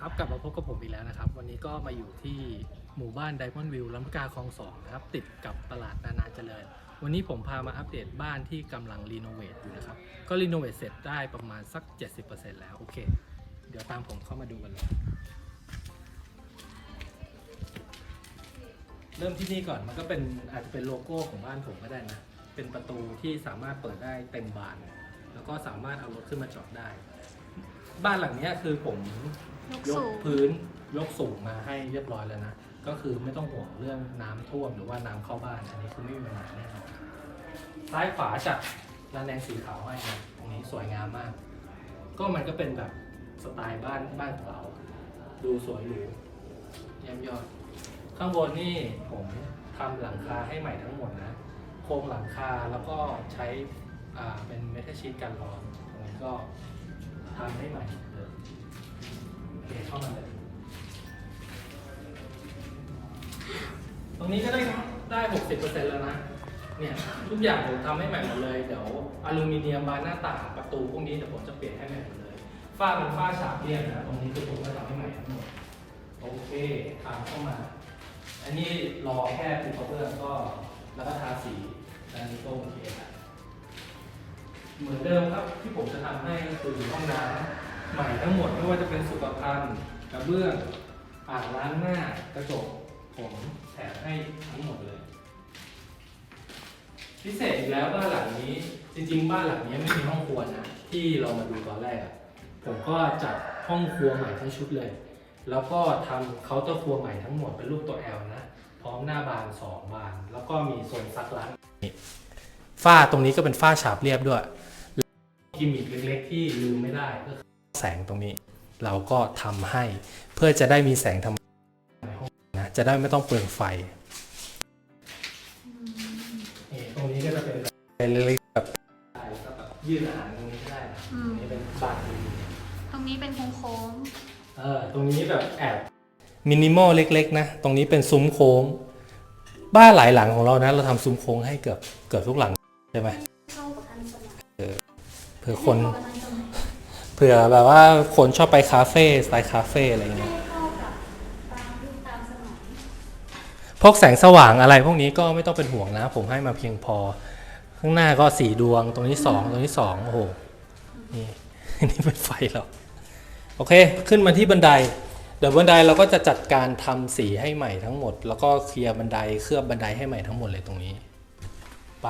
ครับกลับมาพบกับผมอีกแล้วนะครับ วันนี้ก็มาอยู่ที่หมู่บ้านไดมอนด์วิวลำลูกกาคลองสองนะครับ ติดกับตลาดนานาเจริญ วันนี้ผมพามาอัปเดตบ้านที่กำลังรีโนเวทอยู่นะครับ ก็รีโนเวทเสร็จได้ประมาณสัก 70%แล้ว โอเค เดี๋ยวตามผมเข้ามาดูกันเลย เริ่มที่นี่ก่อนมันก็เป็นอาจจะเป็นโลโก้ของบ้านผมก็ได้นะ เป็นประตูที่สามารถเปิดได้เต็มบาน แล้วก็สามารถเอารถขึ้นมาจอดได้ บ้านหลังเนี้ยคือผมยกยสูกงพื้นยกสูงมาให้เรียบร้อยแล้วนะ ก็คือไม่ต้องห่วงเรื่องน้ำท่วมหรือว่าน้ำเข้าบ้าน อันนี้คือไม่มีปัญหาแน่นอนซ้ายขวาจัดระแนงสีขาวให้นะตรงนี้สวยงามมาก ก็มันก็เป็นแบบสไตล์บ้านบ้านของเรา ดูสวยหรูเยี่ยมยอด ข้างบนนี่ผมทำหลังคาให้ใหม่ทั้งหมดนะ โครงหลังคาแล้วก็ใช้อ่าเป็นเมทัลชีตกันร้อนตรงนี้ก็ ทำให้ใหม่หมดเลยโอเคเข้ามาเลย ตรงนี้ก็ได้ได้หกสิบเปอร์เซ็นต์แล้วนะ เนี่ยทุกอย่างผมทำให้ใหม่หมดเลย เดี๋ยวอลูมิเนียมบานหน้าต่างประตูพวกนี้เดี๋ยวผมจะเปลี่ยนให้ใหม่หมดเลย ฝ้าเป็นฝ้าฉาบเรียบนะ ตรงนี้คือผมก็ทำให้ใหม่ทั้งหมด โอเคตามเข้ามา อันนี้รอแค่ปูกระเบื้องก็แล้วก็ทาสีอันนี้ก็โอเคละ เหมือนเดิมครับที่ผมจะทำให้ก็คือห้องน้ำใหม่ทั้งหมดไม่ว่าจะเป็นสุขภัณฑ์กระเบื้องอ่างล้างหน้ากระจกผมแถมให้ทั้งหมดเลย พิเศษอีกแล้วบ้านหลังนี้จริง ๆ บ้านหลังนี้ไม่มีห้องครัวนะที่เรามาดูตอนแรกผมก็จัดห้องครัวใหม่ทั้งชุดเลย แล้วก็ทำเคาน์เตอร์ครัวใหม่ทั้งหมดเป็นรูปตัว L นะพร้อมหน้าบาน2บาน แล้วก็มีโซนซักล้างฝ้าตรงนี้ก็เป็นฝ้าฉาบเรียบด้วย กิมมิคเล็กๆ ที่ลืมไม่ได้ก็คือแสงตรงนี้ เราก็ทำให้เพื่อจะได้มีแสงธรรมชาติในห้องนะจะได้ไม่ต้องเปลืองไฟนี่ตรงนี้ก็จะเป็นแบบเล็กๆแบบได้แล้วก็แบบยืดอาหารตรงนี้ก็ได้นะอืตมรงนี้เป็นบานดีตรงนี้เป็นโค้งเออตรงนี้แบบแอบมินิมอลเล็กๆนะตรงนี้เป็นซุ้มโค้ง บ้านหลายหลังของเรานะ เราทำซุ้มโค้งให้เกือบเกือบทุกหลังใช่ไหมๆเข้ากับทันสมัยเผื่อคนเผื่อแบบว่าคนชอบไปคาเฟ่สไตล์คาเฟ่อะไรเงี้ยให้เข้ยพวกแสงสว่างอะไรพวกนี้ก็ไม่ต้องเป็นห่วงนะ ผมให้มาเพียงพอ ข้างหน้าก็สี่ดวง ตรงนี้สองตรงนี้สองโอ้โหนี่นี่เป็นไฟหรอโอเค ขึ้นมาที่บันได เดี๋ยวบันไดเราก็จะจัดการทำสีให้ใหม่ทั้งหมด แล้วก็เคลียร์บันไดเคลือบบันไดให้ใหม่ทั้งหมดเลยตรงนี้ ไป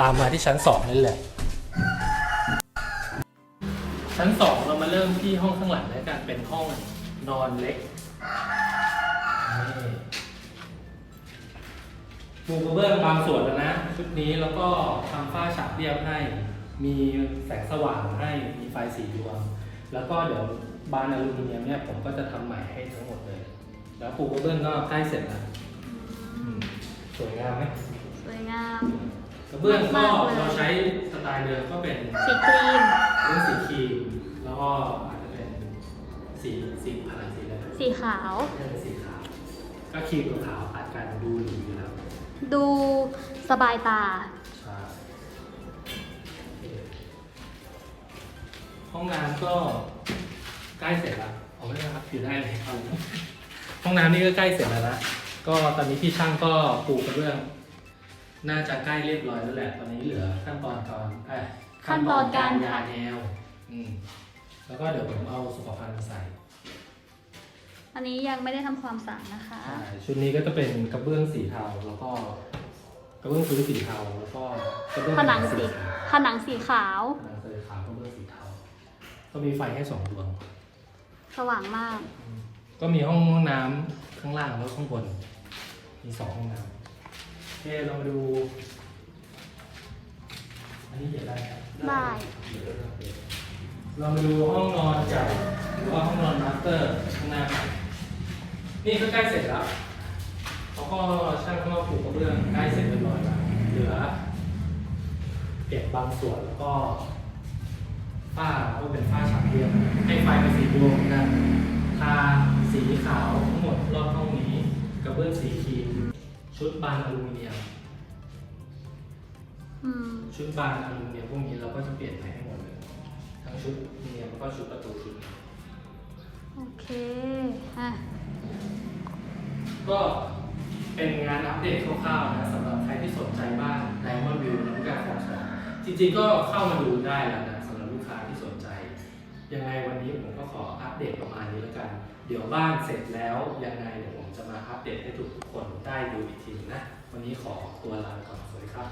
ตามมาที่ชั้นสองนี่เลย ชั้นสองเรามาเริ่มที่ห้องข้างหลังแล้วกันเป็นห้องนอนเล็กนี่ปูกระเบื้องบางส่วนแล้วนะ ชุดนี้แล้วก็ทำฝ้าฉาบเรียบให้ มีแสงสว่างให้มีไฟสีดวง แล้วก็เดี๋ยวบานอลูมิเนียมเนี่ยผมก็จะทำใหม่ให้ทั้งหมดเลย แล้วปูกระเบื้องก็ใกล้เสร็จแล้วอืมสวยงามไหมสวยงามกระเบื้องก็มากๆเลยเราใช้สไตล์เดิมก็เป็นสีครีม เรื่องสีครีมแล้ว ก็อาจจะเป็นสีสีผนังสีอะไรสีขาวเรื่องสีขาว ก็ครีมกับขาวตัดกันดูหรูอยู่แล้วดูสบายตา ใช่โอเคห้องน้ำก็ใกล้เสร็จแล้วเอาไม่ได้ครับอยู่ได้เลยเอาห้องน้ำนี่ก็ใกล้เสร็จแล้วนะก็ตอนนี้พี่ช่างก็ปูกระเบื้อง น่าจะใกล้เรียบร้อยแล้วแหละ ตอนนี้เหลือขั้นตอนการเอ้ยขั้นตอนการยาแนว อืม แล้วก็เดี๋ยวผมเอาสุขภัณฑ์มาใส่อันนี้ยังไม่ได้ทำความสะอาดนะคะ ใช่ชุดนี้ก็จะเป็นกระเบื้องสีเทาแล้วก็กระเบื้องพื้นสีเทาแล้วก็กระเบื้องผนังสีขาวผนังสีขาว ผนังสีขาวกระเบื้องสีเทาก็มีไฟแค่สองดวง สว่างมาก ก็มีห้องห้องน้ำข้างล่างแล้วข้างบน มีสองห้องน้ำโอเคเรามาดู อันนี้เห็นได้ครับได้เร เรามาดูห้องนอนใหญ่หรือว่าห้องนอนมาสเตอร์ข้างหน้านี่ก็ใกล้เสร็จแล้วเขาก็ช่างก็ปลูกกระเบื้องใกล้เสร็จเรียบร้อยแล้วเหลือเก็บบางส่วนแล้วก็ฝ้าก็เป็นฝ้าฉาบเรียบให้ไฟเป็นสีดวงเหมือนกันทาสีขาวทั้งหมดรอบห้องนี้กระเบื้องสีครีมชุดบานอลูมิเนียมอืมชุดบานอลูมิเนียมพวกนี้เราก็จะเปลี่ยนใหม่ให้หมดเลย ทั้งชุดเนียมแล้วก็ชุดประตูชุดนี้เคอะก็เป็นงานอัปเดตคร่าวๆนะสำหรับใครที่สนใจบ้านไดมอนด์วิวน้ำการของสองจริงๆก็เข้ามาดูได้แล้วนะสำหรับลูกค้าที่สนใจ ยังไงวันนี้ผมก็ขออัปเดตประมาณนี้แล้วกัน เดี๋ยวบ้านเสร็จแล้วยังไงเดี๋ยวผมจะมาอัปเดตให้ทุกคนได้ดูอีกทีนะ วันนี้ขอตัวลาไปก่อนสวัสดีครับ